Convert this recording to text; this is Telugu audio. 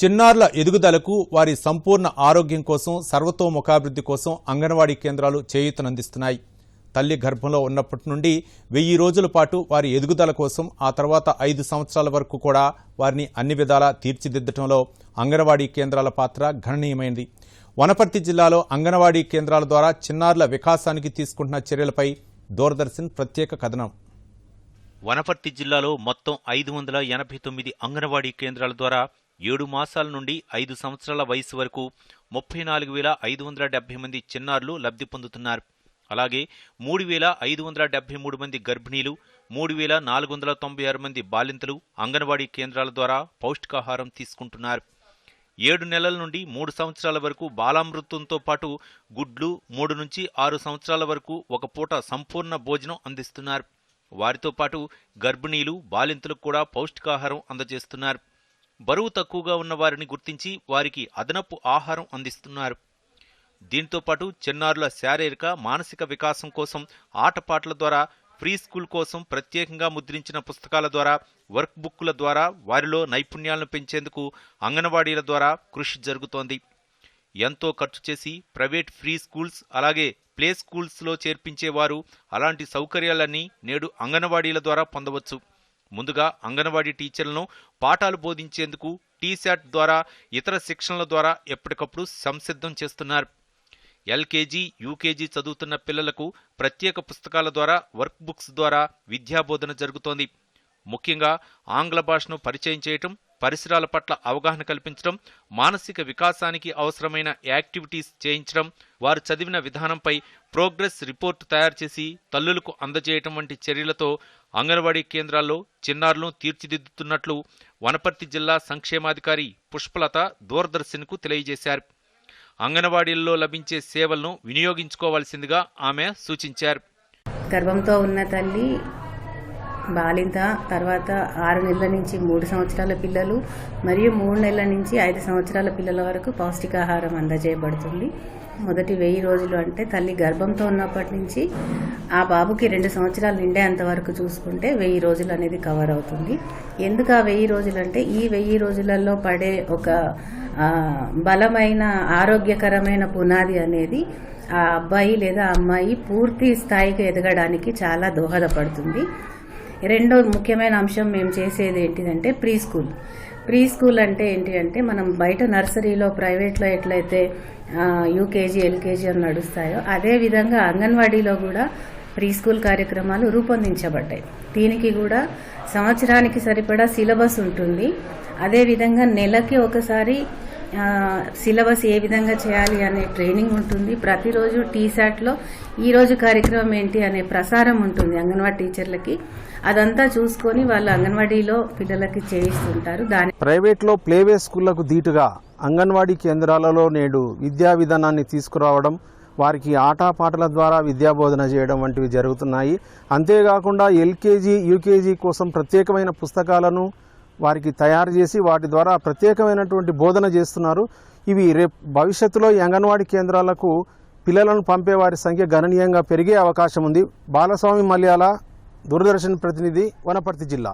చిన్నారుల ఎదుగుదలకు వారి సంపూర్ణ ఆరోగ్యం కోసం సర్వతోముఖాభివృద్ధి కోసం అంగన్వాడీ కేంద్రాలు చేయూతనందిస్తున్నాయి. తల్లి గర్భంలో ఉన్నప్పటి నుండి వెయ్యి రోజుల పాటు వారి ఎదుగుదల కోసం ఆ తర్వాత ఐదు సంవత్సరాల వరకు కూడా వారిని అన్ని విధాలా తీర్చిదిద్దటంలో అంగన్వాడీ కేంద్రాల పాత్ర గణనీయమైంది. వనపర్తి జిల్లాలో అంగన్వాడీ కేంద్రాల ద్వారా చిన్నారుల వికాసానికి తీసుకుంటున్న చర్యలపై దూరదర్శన్ ప్రత్యేక కథనం. వనపర్తి జిల్లాలో మొత్తం ఐదు వందల ఎనభై తొమ్మిది అంగన్వాడీ కేంద్రాల ద్వారా ఏడు మాసాల నుండి ఐదు సంవత్సరాల వయసు వరకు ముప్పై నాలుగు వేల ఐదు వందల డెబ్బై మంది చిన్నారులు లబ్ధి పొందుతున్నారు. అలాగే మూడు వేల ఐదు వందల డెబ్బై మూడు మంది గర్భిణీలు మూడు వేల నాలుగు వందల తొంభై ఆరు మంది బాలింతలు అంగన్వాడీ కేంద్రాల ద్వారా పౌష్టికాహారం తీసుకుంటున్నారు. ఏడు నెలల నుండి మూడు సంవత్సరాల వరకు బాలామృతంతో పాటు గుడ్లు మూడు నుంచి ఆరు సంవత్సరాల వరకు ఒక పూట సంపూర్ణ భోజనం అందిస్తున్నారు. వారితో పాటు గర్భిణీలు బాలింతలకు కూడా పౌష్టికాహారం అందజేస్తున్నారు. బరువు తక్కువగా ఉన్న వారిని గుర్తించి వారికి అదనపు ఆహారం అందిస్తున్నారు. దీంతో పాటు చిన్నారుల శారీరక మానసిక వికాసం కోసం ఆటపాటల ద్వారా ప్రీ స్కూల్ కోసం ప్రత్యేకంగా ముద్రించిన పుస్తకాల ద్వారా వర్క్ బుక్కుల ద్వారా వారిలో నైపుణ్యాలను పెంచేందుకు అంగన్వాడీల ద్వారా కృషి జరుగుతోంది. ఎంతో ఖర్చు చేసి ప్రైవేట్ ఫ్రీ స్కూల్స్ అలాగే ప్లే స్కూల్స్లో చేర్పించేవారు అలాంటి సౌకర్యాలన్నీ నేడు అంగన్వాడీల ద్వారా పొందవచ్చు. ముందుగా అంగన్వాడీ టీచర్లను పాఠాలు బోధించేందుకు టీశాట్ ద్వారా ఇతర శిక్షణల ద్వారా ఎప్పటికప్పుడు సంసిద్ధం చేస్తున్నారు. ఎల్కేజీ యూకేజీ చదువుతున్న పిల్లలకు ప్రత్యేక పుస్తకాల ద్వారా వర్క్ బుక్స్ ద్వారా విద్యాబోధన జరుగుతోంది. ముఖ్యంగా ఆంగ్ల భాషను పరిచయం చేయటం పరిసరాల పట్ల అవగాహన కల్పించడం మానసిక వికాసానికి అవసరమైన యాక్టివిటీస్ చేయించడం వారు చదివిన విధానంపై ప్రోగ్రెస్ రిపోర్ట్ తయారు చేసి తల్లులకు అందజేయటం వంటి చర్యలతో అంగన్వాడీ కేంద్రాల్లో చిన్నారులను తీర్చిదిద్దుతున్నట్లు వనపర్తి జిల్లా సంక్షేమాధికారి పుష్పలత దూరదర్శన్కు తెలియజేశారు. అంగన్వాడీల్లో లభించే సేవలను వినియోగించుకోవాల్సిందిగా ఆమె సూచించారు. గర్భంతో ఉన్న తల్లి బాలింత తర్వాత ఆరు నెలల నుంచి మూడు సంవత్సరాల పిల్లలు మరియు మూడు నెలల నుంచి ఐదు సంవత్సరాల పిల్లల వరకు పౌష్టికాహారం అందజేయబడుతుంది. మొదటి వెయ్యి రోజులు అంటే తల్లి గర్భంతో ఉన్నప్పటి నుంచి ఆ బాబుకి రెండు సంవత్సరాలు నిండేంత వరకు చూసుకుంటే వెయ్యి రోజులు అనేది కవర్ అవుతుంది. ఎందుకు ఆ వెయ్యి రోజులు అంటే ఈ వెయ్యి రోజులలో పడే ఒక బలమైన ఆరోగ్యకరమైన పునాది అనేది ఆ అబ్బాయి లేదా అమ్మాయి పూర్తి స్థాయికి ఎదగడానికి చాలా దోహదపడుతుంది. రెండో ముఖ్యమైన అంశం మేము చేసేది ఏంటిదంటే ప్రీ స్కూల్ ప్రీ స్కూల్ అంటే ఏంటి అంటే మనం బయట నర్సరీలో ప్రైవేట్లో ఎట్లయితే యూకేజీ ఎల్కేజీ అని నడుస్తాయో అదే విధంగా అంగన్వాడీలో కూడా ప్రీ స్కూల్ కార్యక్రమాలు రూపొందించబడ్డాయి. దీనికి కూడా సంవత్సరానికి సరిపడా సిలబస్ ఉంటుంది. అదేవిధంగా నెలకి ఒకసారి సిలబస్ ఏ విధంగా చేయాలి అనే ట్రైనింగ్ ఉంటుంది. ప్రతిరోజు టీశాట్లో ఈరోజు కార్యక్రమం ఏంటి అనే ప్రసారం ఉంటుంది అంగన్వాడీ టీచర్లకి. అదంతా చూసుకొని వాళ్ళు అంగన్వాడీలో పిల్లలకి చేయిస్తుంటారు. దాని ప్రైవేట్లో ప్లేవే స్కూళ్ళకు ధీటుగా అంగన్వాడీ కేంద్రాలలో నేడు విద్యా విధానాన్ని తీసుకురావడం వారికి ఆటపాటల ద్వారా విద్యాబోధన చేయడం వంటివి జరుగుతున్నాయి. అంతేకాకుండా ఎల్కేజీ యూకేజీ కోసం ప్రత్యేకమైన పుస్తకాలను వారికి తయారు చేసి వాటి ద్వారా ప్రత్యేకమైనటువంటి బోధన చేస్తున్నారు. ఇవి రేపు భవిష్యత్తులో ఈ అంగన్వాడీ కేంద్రాలకు పిల్లలను పంపే వారి సంఖ్య గణనీయంగా పెరిగే అవకాశం ఉంది. బాలస్వామి మల్యాల దూరదర్శన్ ప్రతినిధి వనపర్తి జిల్లా.